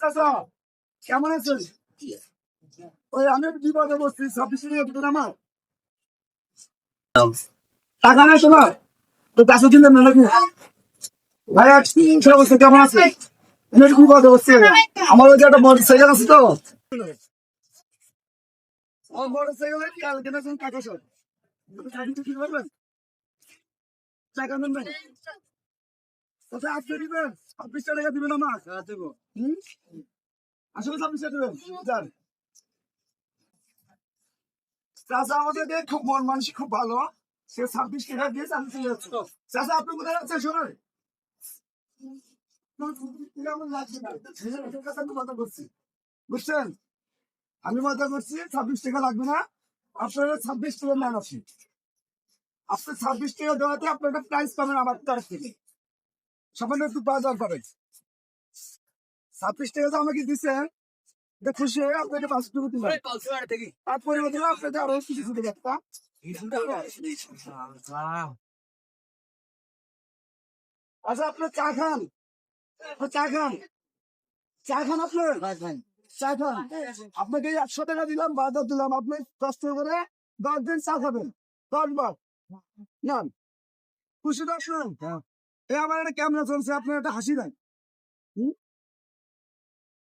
চাচা কেমন আছেন? ওই আমি বিপদে বসছি ছাব্বিশে নিয়ে দিবেন আমার টাকা নেই তোমার? তো চাষো দিলেন না নাকি ভাই তিনশো বছর কেমন আছে আমি বসছি আমার ওই যে একটা মোটর সাইকেল আছে তো। মোটর সাইকেল কালকে না টাকা সব। টাকা নেবেন আচ্ছা দিবেন টাকা দিবেন আমার দেবো। হুম? আসলে ছাব্বিশ টাকা দিবেন যান। চাচা আমাদের খুব মন মানসিক খুব ভালো। সে ছাব্বিশ টাকা দিয়ে চালু চলে যাচ্ছে। চাচা আপনি কোথায় যাচ্ছেন শোনেন? করছি বুঝছেন? আমি মজা করছি ছাব্বিশ টাকা লাগবে না। আপনার ছাব্বিশ টাকা মান আছে আপনার ছাব্বিশ টাকা দেওয়াতে আপনার প্রাইস পাবেন আমার তরফ থেকে। সামান্য একটু বাজার পাবেন ছাব্বিশ টাকা তো আমাকে দিচ্ছে খুশি হয়ে আপনাকে পাঁচ টাকা দিলাম তার পরিবর্তে আপনাকে আরও কিছু দিতে আচ্ছা আপনার চা খান। চা খান। চা খান আপনার চা খান। আপনাকে একশো টাকা দিলাম বাজার দিলাম। আপনি কষ্ট করে দশ দিন চা খাবেন। দশ বার। না খুশি দর্শন এই আমার একটা ক্যামেরা চলছে আপনার একটা হাসি দেন?